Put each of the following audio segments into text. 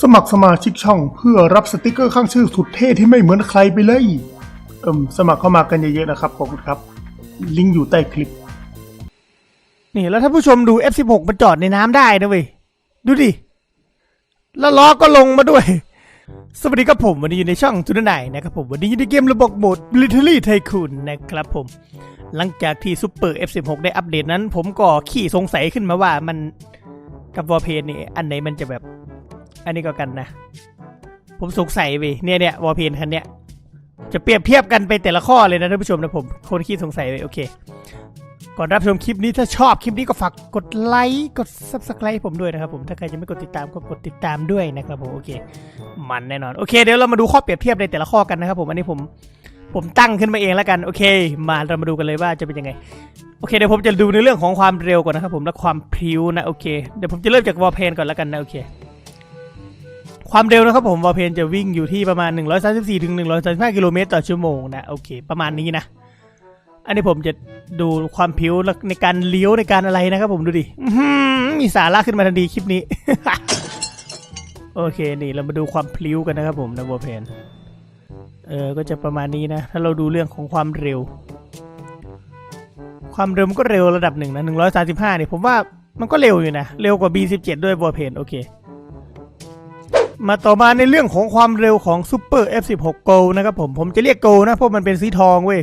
สมัครสมาชิกช่องเพื่อรับสติกเกอร์ข้างชื่อสุดเท่ที่ไม่เหมือนใครไปเลย เอิมสมัครเข้ามากันเยอะๆนะครับ ขอบคุณครับ ลิงก์อยู่ใต้คลิป นี่แล้วท่าผู้ชมดู F16 มันจอดในน้ำได้นะเว้ย ดูดิ แล้วล้อก็ลงมาด้วย สวัสดีครับผมวันนี้อยู่ในช่องทุนไนนะครับผม วันนี้อยู่ในเกมระบบโหมด Military Tycoon นะครับผม หลังจากที่ซูเปอร์ F16 ได้อัปเดตนั้น ผมก็ขี้สงสัยขึ้นมาว่ามันกับวอร์เพนนี่อันไหนมันจะแบบ อันนี้ก็กันนะ ผมสงสัยเว้ยเนี่ยเนี่ยวอร์เพนคันเนี้ยจะเปรียบเทียบกันไปแต่ละข้อเลยนะท่านผู้ชมนะผมคนขี้สงสัยเว้ยโอเค ก่อนรับชมคลิปนี้ถ้าชอบคลิปนี้ก็ฝากกดไลค์กด subscribe ผมด้วยนะครับผมถ้าใครยังไม่กดติดตามก็กดติดตามด้วยนะครับผมโอเค มันแน่นอนโอเคเดี๋ยวเรามาดูข้อเปรียบเทียบในแต่ละข้อกันนะครับผมอันนี้ผมผมตั้งขึ้นมาเองแล้วกันโอเค มาเรามาดูกันเลยว่าจะเป็นยังไงโอเคเดี๋ยวผมจะดูในเรื่องของความเร็วก่อนนะครับผมและความพริ้วนะโอเคเดี๋ยวผมจะเริ่มจากวอลเพนก่อนแล้วกันนะโอเค ความเร็วนะครับผมวอลเพนจะวิ่งอยู่ที่ประมาณ 134ถึง135 กิโลเมตรต่อชั่วโมงนะโอเค ประมาณนี้นะ อันนี้ผมจะดูความผิวในการเลี้ยวในการอะไรนะครับผมดูดิมีสาระขึ้นมาทันทีคลิปนี้ โอเคนี่เรามาดูความพลิ้วกันนะครับผมนะบัวเพนเออก็จะประมาณนี้นะ ถ้าเราดูเรื่องของความเร็ว ความเร็วมันก็เร็วระดับหนึ่งนะหนึ่งร้อยสาสิบห้าเนี่ยผมว่ามันก็เร็วอยู่นะ เร็วกว่า B17 ด้วยบัวเพนโอเค มาต่อมาในเรื่องของความเร็วของ Super F16 Go นะครับผมผมจะเรียก Go นะเพราะมันเป็นสีทองเว้ย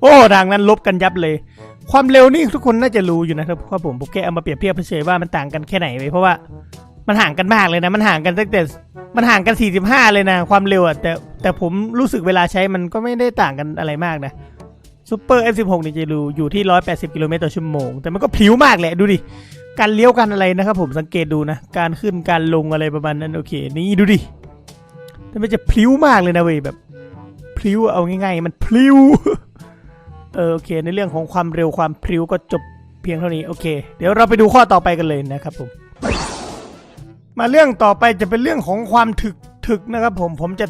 โอ้ทางนั้นลบกันยับเลย ความเร็วนี่ทุกคนน่าจะรู้อยู่นะครับเพราผมผมแค่เอามาเปรียบเทียบเฉยๆว่ามันต่างกันแค่ไหนไปเพราะว่ามันห่างกันมากเลยนะ มันห่างกันตั้งแต่มันห่างกัน 45 เลยนะ ความเร็วอะแต่แต่ผมรู้สึกเวลาใช้มันก็ไม่ได้ต่างกันอะไรมากนะซูเปอร์ F16 นี่จะรู้อยู่ที่ 180 กิโลเมตรต่อชั่วโมง แต่มันก็พลิ้วมากแหละดูดิ การเลี้ยวกันอะไรนะครับผมสังเกตดูนะ การขึ้นการลงอะไรประมาณนั้นโอเค นี่ดูดิมันจะพลิ้วมากเลยนะเว้ยแบบพลิ้วเอาง่ายๆมันพลิ้วเออโอเค ในเรื่องของความเร็วความพริ้วก็จบเพียงเท่านี้โอเค เดี๋ยวเราไปดูข้อต่อไปกันเลยนะครับผม มาเรื่องต่อไปจะเป็นเรื่องของความถึกถึกนะครับผมผมจะ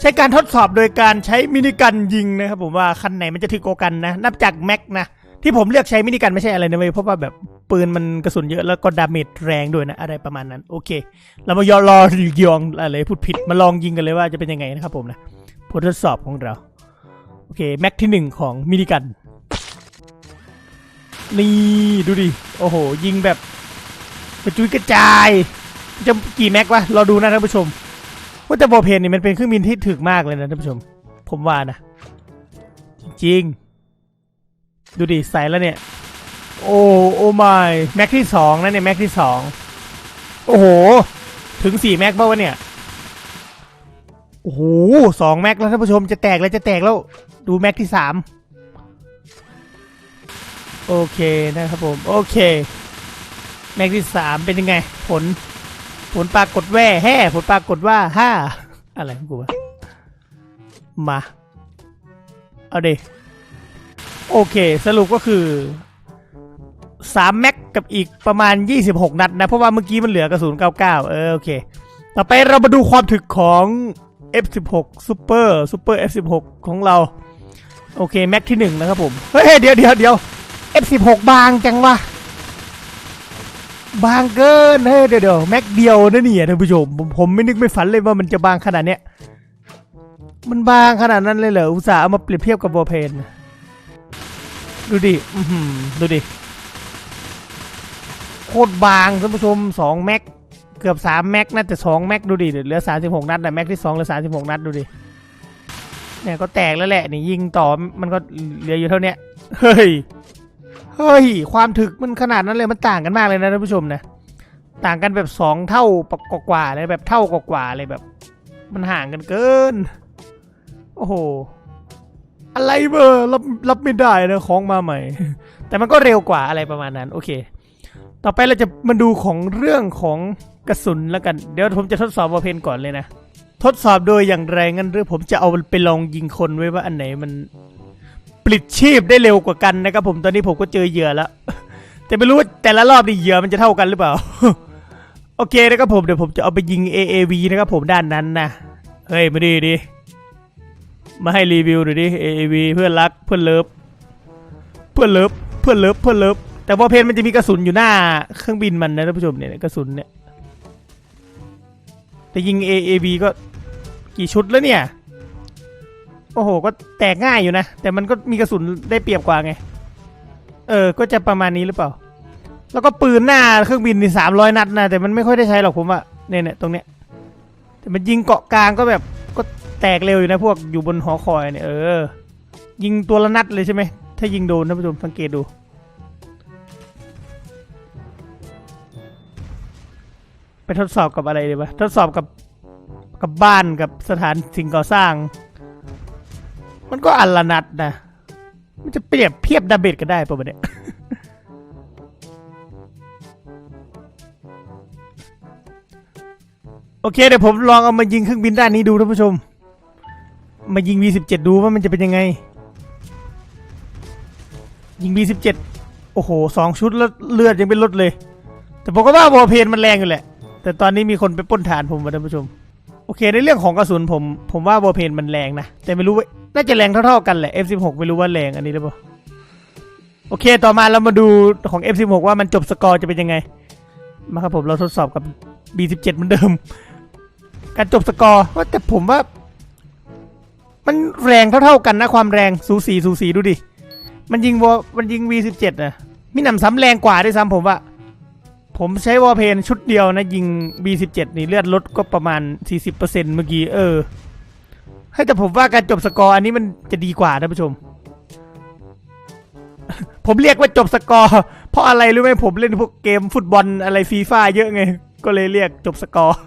ใช้การทดสอบโดยการใช้มินิกันยิงนะครับผมว่าคันไหนมันจะถึกกว่ากันนะ นับจากแม็กนะ ที่ผมเลือกใช้มินิกันไม่ใช่อะไรนะเว้ยเพราะว่าแบบปืนมันกระสุนเยอะแล้วก็ดาเมจแรงด้วยนะ อะไรประมาณนั้น โอเค เรามายอรอยองอะไรพูดผิดมาลองยิงกันเลยว่าจะเป็นยังไงนะครับผมนะผลทดสอบของเรา โอเค แม็กที่หนึ่งของมินิกัน นี่ดูดิ โอ้โห ยิงแบบกระจุยกระจาย จะกี่แม็กวะราดูนะท่านผู้ชมว่าแต่บเพนนี่มันเป็นเครื่องบินที่ถึกมากเลยนะท่านผู้ชม ผมว่านะ จริง ดูดิใส่แล้วเนี่ย โอ้โอ้ไม่แม็กที่สองนะเนี่ยแม็กที่สองโอ้โห ถึงสี่แม็กบ้าวะเนี่ย โอ้โหสองแม็กแล้วท่านผู้ชมจะแตกแล้วจะแตกแล้ว ดูแม็กที่สามโอเคนะครับผมโอเค แม็กที่สามเป็นยังไง ผล ผลปรากฏแว่แห่ผลปรากฏว่าห้าอะไรกูวะมา เอาดิ โอเค สรุปก็คือสามแม็กกับอีกประมาณ 26 นัดนะ เพราะว่าเมื่อกี้มันเหลือกระสุน 99 เออ โอเค ต่อไปเรามาดูความถึกของ F16 Super Super F16 ของเรา โอเค แม็กที่หนึ่งนะครับผม เฮ้ย เดี๋ยวเดี๋ยวเดี๋ยว F16 บางจังวะบางเกิน เฮ้ย เดี๋ยวเดี๋ยวแม็กเดียวนะเนี่ยท่านผู้ชม ผมผมไม่นึกไม่ฝันเลยว่ามันจะบางขนาดเนี้ย มันบางขนาดนั้นเลยเหรอ อุตส่าห์เอามาเปรียบเทียบกับวอเพน ดูดิอือหือดูดิ โคตรบางท่านผู้ชมสองแม็กเกือบสามแม็กนะแต่สองแม็กดูดิเหลือสามสิบหกนัดนะแม็กที่สองเหลือสามสิบหกนัดดูดิเนี่ยก็แตกแล้วแหละนี่ยิงต่อมันก็เหลืออยู่เท่านี้เฮ้ยเฮ้ยความถึกมันขนาดนั้นเลยมันต่างกันมากเลยนะท่านผู้ชมนะต่างกันแบบสองเท่ากว่าๆเลยแบบเท่ากว่าๆเลยแบบ มันห่างกันเกิน โอ้โห อะไรเบอร์รับรับไม่ได้นะของมาใหม่ แต่มันก็เร็วกว่าอะไรประมาณนั้น โอเค ต่อไปเราจะมาดูของเรื่องของกระสุนแล้วกัน เดี๋ยวผมจะทดสอบวอเพนก่อนเลยนะ ทดสอบโดยอย่างไรงั้นหรือผมจะเอาไปลองยิงคนไว้ว่าอันไหนมันปลิดชีพได้เร็วกว่ากันนะครับผมตอนนี้ผมก็เจอเหยื่อแล้วแต่ไม่รู้ว่าแต่ละรอบนี่เหยื่อมันจะเท่ากันหรือเปล่า โอเคนะครับผมเดี๋ยวผมจะเอาไปยิง AAV นะครับผมด้านนั้นนะเฮ้ยมาดีดิ มาให้รีวิวหน่อยดิ AAV เพื่อนรักเพื่อนเลิฟเพื่อนเลิฟเพื่อนเลิฟเพื่อนเลิฟแต่พอเพนมันจะมีกระสุนอยู่หน้าเครื่องบินมันนะท่านผู้ชมเนี่ยกระสุนเนี่ยแต่ยิง A A B ก็กี่ชุดแล้วเนี่ยโอ้โหก็แตกง่ายอยู่นะ แต่มันก็มีกระสุนได้เปรียบกว่าไง เออ ก็จะประมาณนี้หรือเปล่า แล้วก็ปืนหน้าเครื่องบินนี่สามร้อยนัดนะแต่มันไม่ค่อยได้ใช้หรอกผมว่าเนี่ยเนี่ยตรงเนี้ยแต่มันยิงเกาะกลางก็แบบ แตกเร็วอยู่นะพวกอยู่บนหอคอยเนี่ยเออ ยิงตัวละนัดเลยใช่ไหม ถ้ายิงโดนท่านผู้ชมสังเกตดู ไปทดสอบกับอะไรดีวะทดสอบกับกับบ้านกับสถานสิ่งก่อสร้าง มันก็อันละนัดนะ มันจะเปรียบเทียบดาเบจกันได้ปะวะเนี่ยโอเคเดี๋ยวผมลองเอามายิงเครื่องบินด้านนี้ดูท่านผู้ชม มายิง V17 ดูว่ามันจะเป็นยังไง ยิง V17 โอ้โหสองชุดแล้วเลือดยังเป็นรถเลย แต่ผมก็ว่าวอเพนมันแรงอยู่แหละ แต่ตอนนี้มีคนไปป้นฐานผมมาท่านผู้ชม โอเค ในเรื่องของกระสุนผม ผมว่าวอเพนมันแรงนะ แต่ไม่รู้ว่าน่าจะแรงเท่าๆกันแหละ F16 ไม่รู้ว่าแรงอันนี้หรือเปล่า โอเค ต่อมาเรามาดูของ F16 ว่ามันจบสกอร์จะเป็นยังไง มาครับผมเราทดสอบกับ B17 เหมือนเดิม การจบสกอร์ว่าแต่ผมว่า มันแรงเท่าๆกันนะความแรงสูสีสูสีดูดิ มันยิงวอมันยิง V17 นะมีหนำซ้ำแรงกว่าด้วยซ้ำผมว่า ผมใช้วอลเพนชุดเดียวนะ ยิง B17 นี่เลือดลดก็ประมาณ 40%เมื่อกี้เออ ให้แต่ผมว่าการจบสกอร์อันนี้มันจะดีกว่าท่านผู้ชม ผมเรียกว่าจบสกอร์ เพราะอะไรรู้ไหมผมเล่นพวกเกมฟุตบอลอะไรฟีฟ่าเยอะไง ก็เลยเรียกจบสกอร์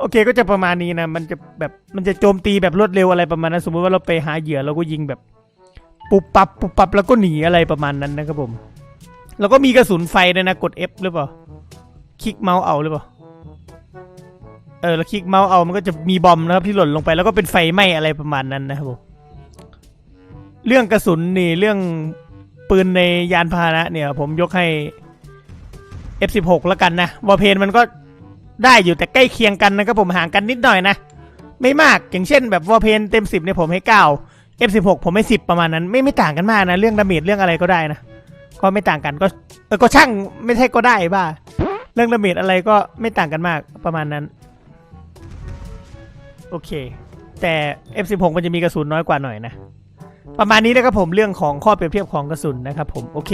โอเคก็จะประมาณนี้นะ มันจะแบบมันจะโจมตีแบบรวดเร็วอะไรประมาณนั้น สมมติว่าเราไปหาเหยื่อเราก็ยิงแบบปุบปับปุบปับแล้วก็หนีอะไรประมาณนั้นนะครับผม แล้วก็มีกระสุนไฟด้วยนะกด F หรือเปล่า คลิกเมาส์เอาหรือเปล่า เออแล้วคลิกเมาส์เอามันก็จะมีบอมนะครับที่หล่นลงไปแล้วก็เป็นไฟไหม้อะไรประมาณนั้นนะครับผม เรื่องกระสุนนี่เรื่องปืนในยานพาหนะเนี่ย ผมยกให้ F16 แล้วกันนะวอเพนมันก็ ได้อยู่แต่ใกล้เคียงกันนะครับผมห่างกันนิดหน่อยนะ ไม่มากอย่างเช่นแบบวอเพนเต็ม 10เนี่ยผมให้9 F16 ผมให้10 ประมาณนั้น ไม่ไม่ต่างกันมากนะ เรื่องดาเมจเรื่องอะไรก็ได้นะ ก็ไม่ต่างกันก็เออก็ช่างไม่ใช่ก็ได้บ้าเรื่องดาเมจอะไรก็ไม่ต่างกันมากประมาณนั้น โอเค แต่ F16 มันจะมีกระสุนน้อยกว่าหน่อยนะ ประมาณนี้นะครับผมเรื่องของข้อเปรียบเทียบของกระสุนนะครับผมโอเค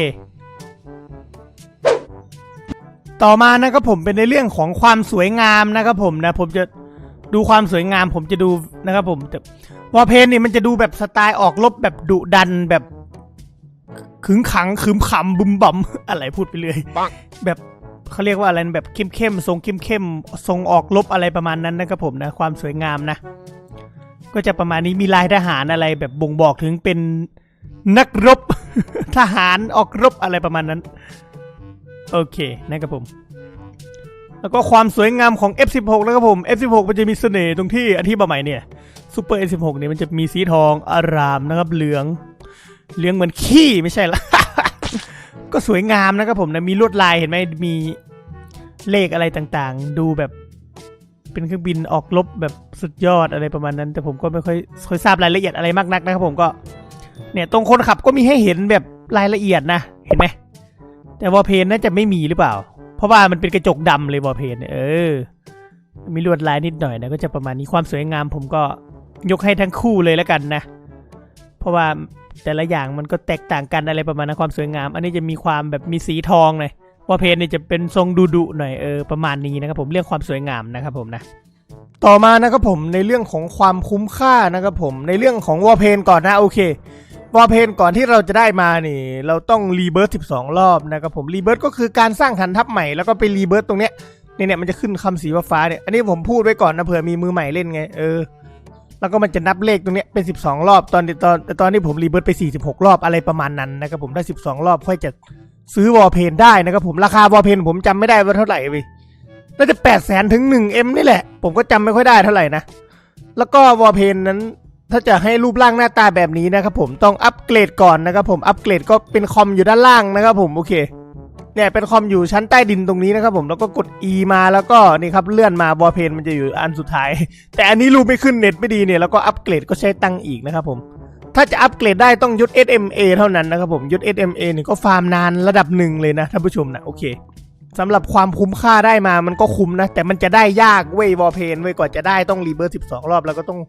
ต่อมานะครับผมเป็นในเรื่องของความสวยงามนะครับผมนะผมจะดูความสวยงามผมจะดูนะครับผมแต่วอลเพนนี่มันจะดูแบบสไตล์ออกลบแบบดุดันแบบขึงขังขึมขำบึมบัมอะไรพูดไปเรื่อยแบบเขาเรียกว่าอะไรนะแบบเข้มเข้มๆทรงเข้มเข้มๆทรงออกลบอะไรประมาณนั้นนะครับผมนะความสวยงามนะ ก็จะประมาณนี้มีลายทหารอะไรแบบบ่งบอกถึงเป็นนักรบทหารออกรบอะไรประมาณนั้น โอเคนะครับผม แล้วก็ความสวยงามของ F16 นะครับผม F16 มันจะมีเสน่ห์ตรงที่อธิบายใหม่เนี่ยซูเปอร์ F16 เนี่ยมันจะมีสีทองอารามนะครับเหลือง เหลืองเหมือนขี้ไม่ใช่ละก็สวยงามนะครับผมนะมีลวดลายเห็นไหมมีเลขอะไรต่างๆ ดูแบบเป็นเครื่องบินออกรบแบบสุดยอดอะไรประมาณนั้น แต่ผมก็ไม่ค่อยค่อยทราบรายละเอียดอะไรมากนักนะครับผมก็ เนี่ยตรงคนขับก็มีให้เห็นแบบรายละเอียดนะ เห็นไหม แต่วอลเพนน่าจะไม่มีหรือเปล่า เพราะว่ามันเป็นกระจกดำเลยวอลเพนเออ มีลวดลายนิดหน่อยนะก็จะประมาณนี้ความสวยงามผมก็ยกให้ทั้งคู่เลยแล้วกันนะ เพราะว่าแต่ละอย่างมันก็แตกต่างกันอะไรประมาณนั้นความสวยงาม อันนี้จะมีความแบบมีสีทองเลยวอลเพนเนี่ยจะเป็นทรงดุดุหน่อยเออประมาณนี้นะครับผมเรื่องความสวยงามนะครับผมนะต่อมานะครับผมในเรื่องของความคุ้มค่านะครับผมในเรื่องของวอลเพนก่อนนะโอเค วอลเพนก่อนที่เราจะได้มานี่ เราต้องรีเบิร์ต12 รอบนะครับผมรีเบิร์ตก็คือการสร้างฐานทัพใหม่แล้วก็ไปรีเบิร์ตตรงเนี้ยเนี่ยเนี่ยมันจะขึ้นคำสีฟ้าเนี่ยอันนี้ผมพูดไว้ก่อนนะเผื่อมีมือใหม่เล่นไงเออแล้วก็มันจะนับเลขตรงเนี้ยเป็น 12 รอบ ตอนตอนตอนที่ผมรีเบิร์ตไป 46 รอบอะไรประมาณนั้นนะครับผมได้ 12 รอบค่อยจะซื้อวอลเพนได้นะครับผมราคาวอลเพนผมจำไม่ได้ว่าเท่าไหร่เว้ยน่าจะ8 0 0 0 0ถึง1 M นี่แหละ ผมก็จำไม่ค่อยได้เท่าไหร่นะแล้วก็วอลเพนนั้น ถ้าจะให้รูปร่างหน้าตาแบบนี้นะครับผมต้องอัปเกรดก่อนนะครับผมอัปเกรดก็เป็นคอมอยู่ด้านล่างนะครับผมโอเคเนี่ยเป็นคอมอยู่ชั้นใต้ดินตรงนี้นะครับผมแล้วก็กด E มาแล้วก็นี่ครับเลื่อนมาวอเพนมันจะอยู่อันสุดท้าย แต่อันนี้รูปไม่ขึ้นเน็ตไม่ดีเนี่ยแล้วก็อัปเกรดก็ใช้ตังอีกนะครับผมถ้าจะอัปเกรดได้ต้องยุด SMA เท่านั้นนะครับผมยุด SMA นี่ก็ฟาร์มนานระดับหนึ่งเลยนะท่านผู้ชมนะโอเค สำหรับความคุ้มค่าได้มามันก็คุ้มนะ แต่มันจะได้ยากเว้ยวอเพนเว้ยกว่าจะได้ต้องรีเบิร์สิบสองรอบ แล้วก็ต้อง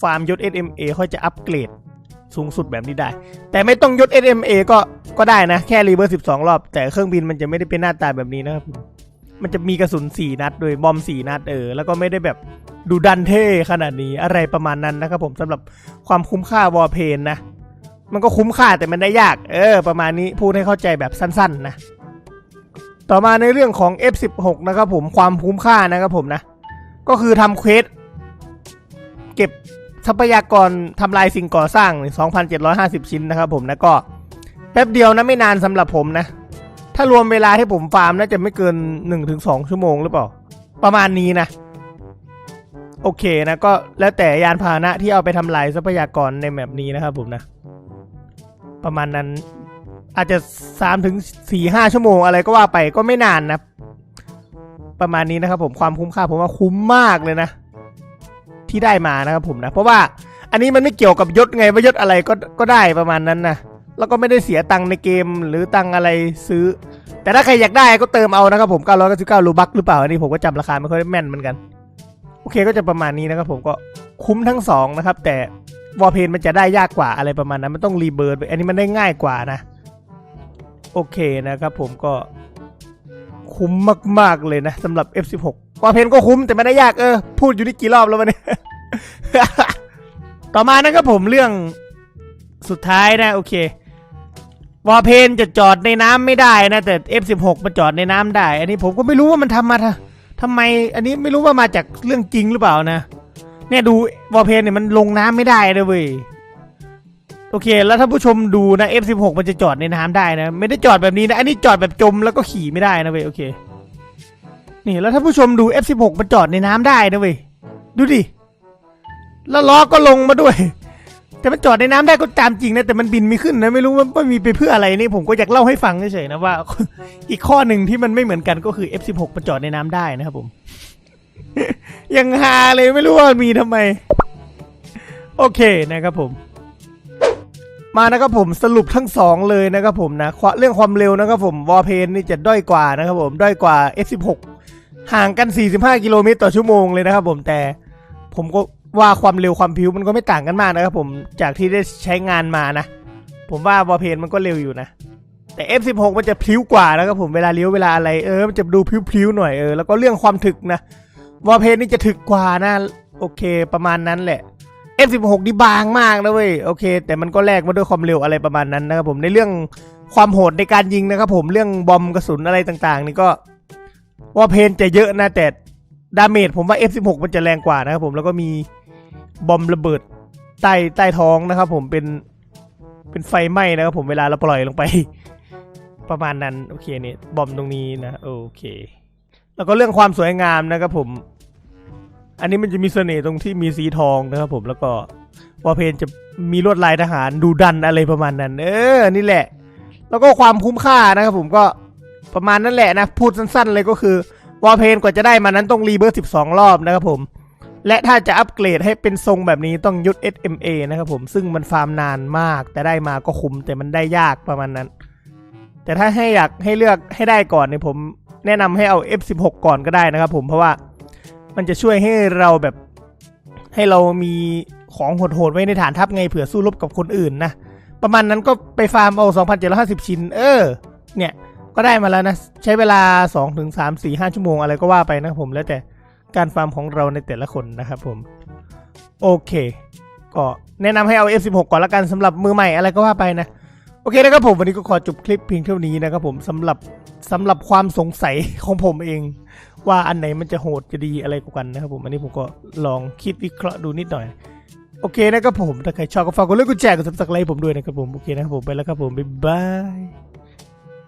ฟาร์มยศ SMA ค่อยจะอัปเกรดสูงสุดแบบนี้ได้ แต่ไม่ต้องยศ SMA ก็ก็ได้นะ แค่รีเบิร์สิบสองรอบ แต่เครื่องบินมันจะไม่ได้เป็นหน้าตาแบบนี้นะครับมันจะมีกระสุนสี่นัดโดยบอมสี่นัดเออ แล้วก็ไม่ได้แบบดูดันเท่ขนาดนี้อะไรประมาณนั้นนะครับผมสำหรับความคุ้มค่าวอเพนนะมันก็คุ้มค่าแต่มันได้ยาก เออ ประมาณนี้พูดให้เข้าใจแบบสั้น ๆ นะ ต่อมาในเรื่องของ F16 นะครับผมความคุ้มค่านะครับผมนะ ก็คือทำเควสเก็บทรัพยากรทำลายสิ่งก่อสร้าง 2,750 ชิ้นนะครับผมนะก็แป๊บเดียวนะไม่นานสำหรับผมนะ ถ้ารวมเวลาที่ผมฟาร์มน่าจะไม่เกิน 1-2 ชั่วโมงหรือเปล่า ประมาณนี้นะ โอเคนะก็แล้วแต่ยานพาหนะที่เอาไปทำลายทรัพยากรในแมปนี้นะครับผมนะ ประมาณนั้น อาจจะสามถึงสี่ห้าชั่วโมงอะไรก็ว่าไปก็ไม่นานนะ ประมาณนี้นะครับผมความคุ้มค่าผมว่าคุ้มมากเลยนะ ที่ได้มานะครับผมนะ เพราะว่าอันนี้มันไม่เกี่ยวกับยศไงว่ายศอะไรก็ก็ได้ประมาณนั้นนะแล้วก็ไม่ได้เสียตังค์ในเกมหรือตังค์อะไรซื้อ แต่ถ้าใครอยากได้ก็เติมเอานะครับผม999รูบัคหรือเปล่าอันนี้ผมก็จำราคาไม่ค่อยแม่นเหมือนกันโอเคก็จะประมาณนี้นะครับผมก็คุ้มทั้งสองนะครับแต่วอลเพนมันจะได้ยากกว่าอะไรประมาณนั้นมันต้องรีเบิร์ดอันนี้มันได้ง่ายกว่านะ โอเคนะครับผมก็คุ้มมาก ๆ เลยนะสำหรับ F16 วอลเพนก็คุ้มแต่ไม่ได้ยากเออ พูดอยู่นี่กี่รอบแล้ววะเนี่ยต่อมานะครับผมเรื่องสุดท้ายนะ โอเควอเพนจะจอดในน้ำไม่ได้นะแต่ F16 มาจอดในน้ำได้ อันนี้ผมก็ไม่รู้ว่ามันทำมาทำทำไม อันนี้ไม่รู้ว่ามาจากเรื่องจริงหรือเปล่านะ เนี่ยดูวอเพนเนี่ยมันลงน้ำไม่ได้เลยเว้ย โอเค แล้วถ้าผู้ชมดูนะ F16 มันจะจอดในน้ำได้นะ ไม่ได้จอดแบบนี้นะ อันนี้จอดแบบจมแล้วก็ขี่ไม่ได้นะเว้ย โอเค นี่แล้วถ้าผู้ชมดู F16 มันจอดในน้ำได้นะเว้ย ดูดิ แล้วล้อก็ลงมาด้วย แต่มันจอดในน้ำได้ก็ตามจริงนะ แต่มันบินไม่ขึ้นนะ ไม่รู้ว่าว่ามีไปเพื่ออะไรนี่ ผมก็อยากเล่าให้ฟังเฉยๆนะว่า อีกข้อหนึ่งที่มันไม่เหมือนกันก็คือ F16 มันจอดในน้ำได้นะครับผม ยังฮาเลยไม่รู้ว่ามีทำไม โอเคนะครับผม มานะครับผมสรุปทั้งสองเลยนะครับผมนะเรื่องความเร็วนะครับผมวอร์เพนนี่จะด้อยกว่านะครับผมด้อยกว่า F16 ห่างกัน 45 กิโลเมตรต่อชั่วโมงเลยนะครับผมแต่ผมก็ว่าความเร็วความพิ้วมันก็ไม่ต่างกันมากนะครับผมจากที่ได้ใช้งานมานะ ผมว่าวอร์เพนมันก็เร็วอยู่นะ แต่ F16 มันจะพลิ้วกว่านะครับผมเวลาเลี้ยวเวลาอะไรเออมันจะดูพลิ้วๆหน่อยเออแล้วก็เรื่องความถึกนะวอลเพนนี่จะถึกกว่านะโอเคประมาณนั้นแหละ F16 นี่บางมากนะเว้ยโอเค แต่มันก็แลกมาด้วยความเร็วอะไรประมาณนั้นนะครับผมในเรื่องความโหดในการยิงนะครับผมเรื่องบอมกระสุนอะไรต่างๆ นี่ก็วอลเพนจะเยอะนะแต่ดาเมจผมว่า F16 มันจะแรงกว่านะครับผมแล้วก็มีบอมระเบิดใต้ใต้ท้องนะครับผมเป็นเป็นไฟไหม้นะครับผมเวลาเราปล่อยลงไป ประมาณนั้นโอเคเนี่ยบอมตรงนี้นะโอเค แล้วก็เรื่องความสวยงามนะครับผม อันนี้มันจะมีเสน่ห์ตรงที่มีสีทองนะครับผมแล้วก็วอลเพนจะมีลวดลายทหารดูดันอะไรประมาณนั้น เออ นี่แหละ แล้วก็ความคุ้มค่านะครับผมก็ประมาณนั้นแหละนะ พูดสั้นๆเลยก็คือวอลเพนกว่าจะได้มานั้นต้องรีเบิร์ต12 รอบนะครับผม และถ้าจะอัปเกรดให้เป็นทรงแบบนี้ต้องยุด SMA นะครับผม ซึ่งมันฟาร์มนานมาก แต่ได้มาก็คุ้มแต่มันได้ยากประมาณนั้น แต่ถ้าให้อยากให้เลือกให้ได้ก่อนเนี่ยผม แนะนำให้เอา F16 ก่อนก็ได้นะครับผมเพราะว่า มันจะช่วยให้เราแบบให้เรามีของโหดๆไว้ในฐานทัพไงเผื่อสู้รบกับคนอื่นนะ ประมาณนั้นก็ไปฟาร์มเอา 2,750 ชิ้น เออ เนี่ย ก็ได้มาแล้วนะ ใช้เวลา2ถึง3 4 5ชั่วโมงอะไรก็ว่าไปนะผมแล้วแต่การฟาร์มของเราในแต่ละคนนะครับผม โอเค ก็แนะนำให้เอา F16 ก่อนละกันสำหรับมือใหม่อะไรก็ว่าไปนะ โอเคนะครับผมวันนี้ก็ขอจบคลิปเพียงเท่านี้นะครับผมสำหรับสำหรับความสงสัยของผมเอง ว่าอันไหนมันจะโหดจะดีอะไรกว่ากันนะครับผมอันนี้ผมก็ลองคิดวิเคราะห์ดูนิดหน่อย โอเคนะครับผม ถ้าใครชอบก็ฝากกดไลค์กดแชร์กดซับสไครต์ผมด้วยนะครับผม โอเคนะครับผมไปแล้วครับผม บ๊ายบาย